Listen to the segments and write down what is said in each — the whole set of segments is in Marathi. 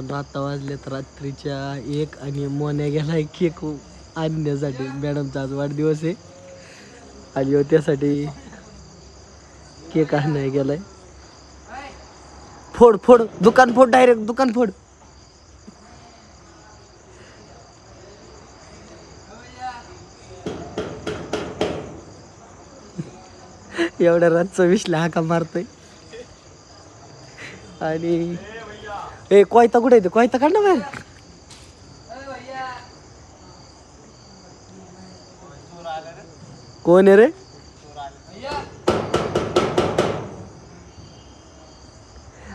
पण आता वाजलेत रात्रीच्या एक आणि मोन्या गेलाय केक आणण्यासाठी. मॅडमचा आज वाढदिवस आहे. आणि त्यासाठी केक आणण्या गेलाय. फोड फोड दुकान फोड डायरेक्ट दुकान फोड. एवढ्या रात विषला हाका मारतोय? आणि ए कोयता कुठे येते कोयता काढ ना बाहेर कोण आहे रे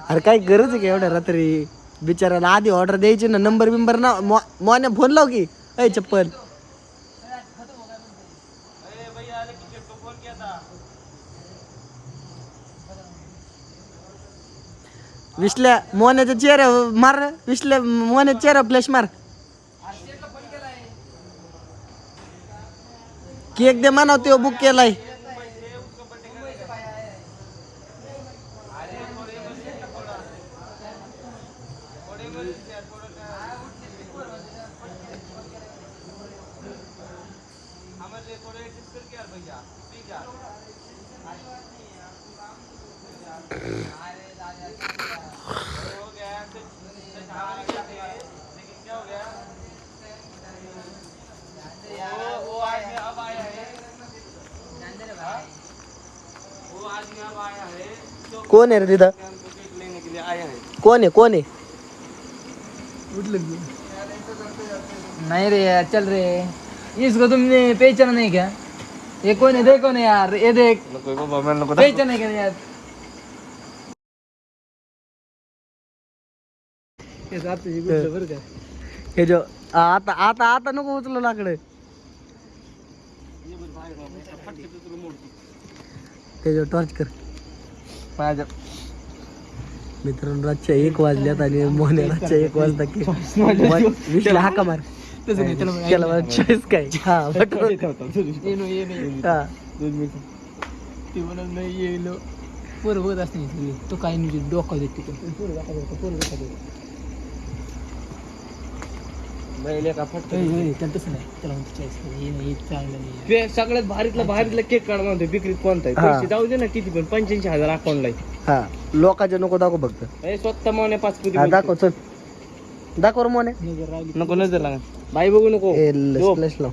अरे काय गरज आहे का एवढ्या रात्री बिचाराला आधी ऑर्डर द्यायची ना नंबर बिंबर ना मोने फोन लाव की ऐ चप्पल विसल्या मोन्याच्या चेहऱ्या मार. विसल्या मोन्याच्या चेहऱ्या फ्लॅश मार केक दे म्हणाव तो बुक केलाय कोण आहे रे कोण आहे कोण आहे नहीं रे यार चल रे। इसको तुमने पहचाना नहीं क्या? ये कौन है? देखो ना यार? ये देख। पहचाना नहीं क्या यार? हे जो आता आता आता नको उचलू लाकडे. ते जो टॉर्च कर. माझ्या मित्रांनो रातच्या एक वाजल्यात आणि मोहने रातच्या एक वाजता की विषला हाका मार. त्याला चॉईस काय? हा बटन ये नो ये नाही हा. ती म्हणून नाही येलो पोरं बघत असते तो काही नाही डोकं देत तिथं. पोरं दाखव देतो पोरं दाखव देतो त्याला तसं नाही त्याला म्हणतो चॉईस हे नाही हे चांगलं नाही ते सगळ्यात भारीतला भारीतला केक काढणार होते विक्रीत कोणता आहे? हा. पैसे जाऊ दे ना किती पण पंच्याऐंशी हजार अकाउंटला हा. लोकांच्या नको दाखव फक्त. आहे स्वतः माने पाच कोटी हा दाखव चल. दाखव रे मोने. नको नजर लागा. बाई बघू नको. ए हो. लाव.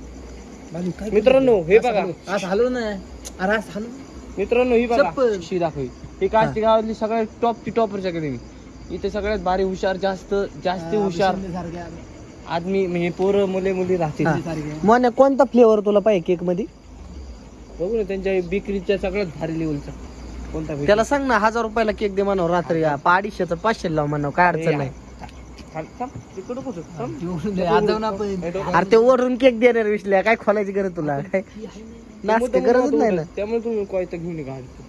मित्रांनो हे बघा. असं हलव ना. अरे असं हलव. मित्रांनो ही बघा. चप्पल. शी दाखवी. ही काष्टी गावातली सगळ्यात टॉपची टॉपरची अकॅडमी इथे सगळ्यात भारी हुशार जास्त जास्त हुशार. आदमी म्हणजे पोरं मुले मुली राहतील. हा. मोने कोणता फ्लेवर तुला पाहिजे केकमध्ये? बघू ना त्यांच्या विक्रीच्या सगळ्यात भारी लेवलचा कोणता भेटेल? त्याला सांग ना हजार रुपयाला केक दे म्हणाव रात्री. अडीचशेचा पाचशे लाव म्हणाव काय अडचण नाही. थांब, थांब. कुठं? थांब. अरे ते ओढून केक देणार विसल्या काय खोलायची गरज तुला? काय? नाचते मुद्दाम गरजच नाही ना. त्यामुळे तुम्ही कोयता घेऊन ये गाडीत.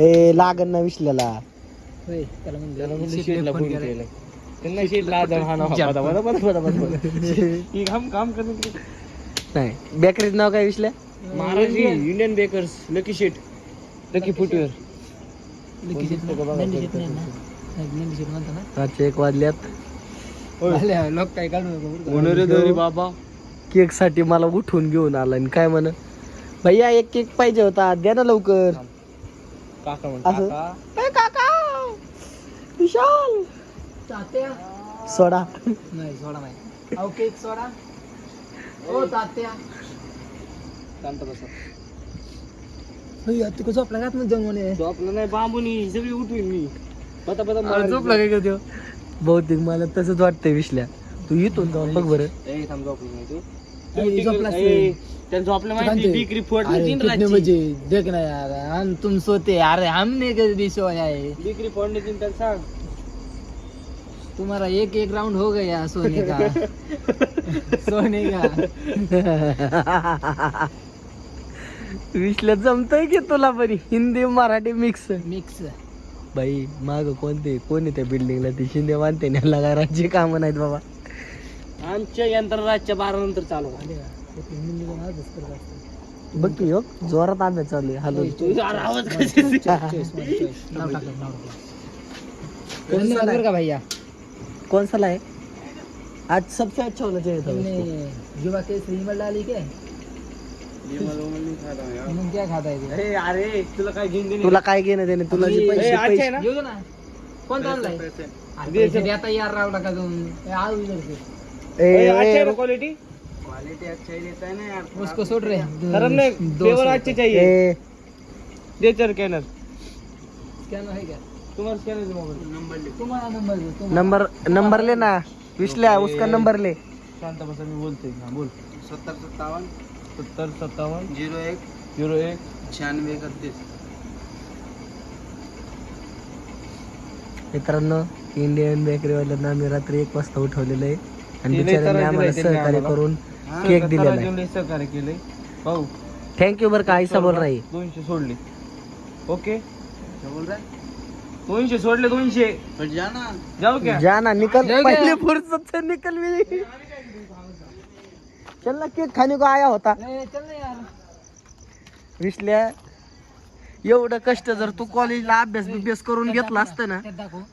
ए लागन ना विसल्याला होय, त्याला म्हणलं. त्यांना शेटला काम काम नाही बेकरीचं नाव काय विसल्या महाराज इंडियन बेकर्स लकी शेट लकी फुटवेअर शेट रातचे एक वाजल्यात. आले, लोक काय काढू बाबा? केकसाठी मला उठवून घेऊन आला आणि काय म्हण? भैया एक केक पाहिजे होता द्या ना लवकर. काका? विशाल. तात्या. सोडा. नाही सोडा नाही. अहो केक सोडा. ओ तात्या. शांत बसा. तू झोपला का नाही बांबूनी सगळी उठवीन मी. झोपला काय करतो बहुतेक मला तसंच वाटतंय विसल्या तू इथून जाऊन बघ बरं. थांब झोपलं नाही तू. माहिती. बिक्री फोड. बजे देख ना यार हम तुम सोते अरे हमने है बिक्री फोडणे तीन त्याला सांग. तुम्हारा एक एक राउंड हो गया सोने का. सोने का. विसल्या जमतय की तुला बरी? हिंदी मराठी मिक्स मिक्स बाई माग कोणते कोण आहे त्या बिल्डिंगला ती शिंदे मानते न्याला घराची कामं नाहीत बाबा. आमच्या यंत्र रातच्या बारा नंतर चालू का? बघ की हो जोरात अभ्यास चालू आहे हॅलो आवाज टाकलं. कौन है का भैया? कौन सा आज सबसे अच्छा होना चाहिए था जुबा के? श्रीमल डाली क्या मग क्या खाता है अरे अरे तुला काय घेऊन तुला काय घेणं देणे? तुला जे पैसे पैसे. दे पैसे देता. यार राव नका तुम्ही ए, है उसको रहे फ्लेवर अच्छे चाहिए। दे चल स्कॅनर स्कॅनर स्कॅनर नंबर ले ना। विश्ल्या उसका नंबर ले। शांत बसा मी बोलतोय हा। बोल। सत्तर सत्तावन। सत्तर सत्तावन्न झिरो एक। झिरो एक। शहाण्णव एकतीस मित्रांनो इंडियन बेकरीवाल्यांना आम्ही रात्री एक वाजता उठवलेलं आहे. आणि बिचाऱ्यांनी आम्हाला सहकार्य. करून केक दिलेला आहे. सहकार्य केलंय भाऊ थँक्यू बरं का ऐसा बोल रही. दोनशे सोडले. ओके. क्या बोल रहा है दोनशे. सोडले दोनशे जाऊ क्या? जाना निकल? पहले फुर्सत से निकल भी चल ना केक खाने को आया होता. ए, चल ना यार विश्ल्या एवढं कष्ट जर तू कॉलेजला अभ्यास बिभ्यास करून घेतला असतं ना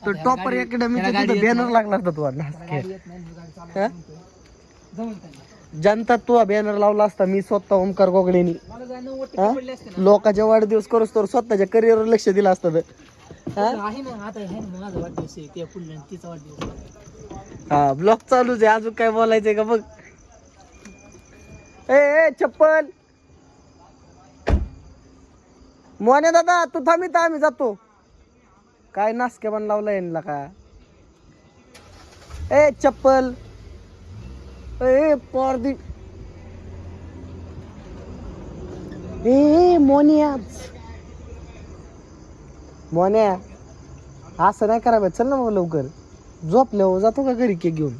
तर टॉपर अकॅडमीचं तिथं बॅनर लागला असता तुला जनता तू बॅनर लावला असता मी स्वतः ओमकार गोगडेनी लोकांच्या वाढदिवस करूस तर स्वतःच्या करिअरवर लक्ष दिलं असतं तर. हा? ब्लॉक ब्लॉग चालूच आहे. अजून काय बोलायचंय का बघ? ए चप्पल! मोने दादा तू थांब इथं आम्ही जातो. काय नासके पण लावला यांना का? ए चप्पल. ए पर्दी ए मोनिया मोन्या असं नाही करावं चल ना मग लवकर. झोपल्यावर जातो का घरी केक घेऊन?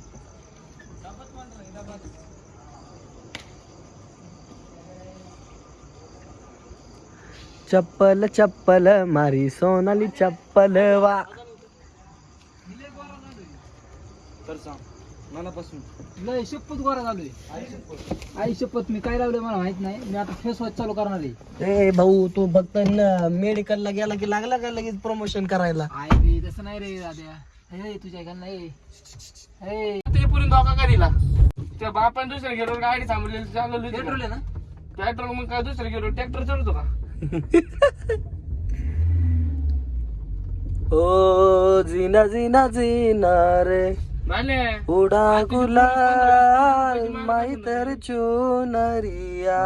चप्पल चप्पल मारी सोनाली चप्पल वा. तर सांग मनापासून. लय शपथ गोरा झालोय. आई शपथ मी काय लावले मला माहीत नाही. मी आता फेस वॉश चालू करणार आहे. ए भाऊ तू फक्त मेडिकलला गेला की लागला का लगेच प्रमोशन करायला? आई रे तसं नाही रे दाद्या हे तुझ्या का नाही हे. ते पुरून धोका का दिला? त्या बापान दुसऱ्या गेलो गाडी थांबलेली चालवली पेट्रोल आहे ना? ट्रॅक्टर मग काय दुसऱ्या गेलो? ट्रॅक्टर चढतो का? ও জিনা জিনা জিনা রে উড়া গুলাল মাই তের চুনারিয়া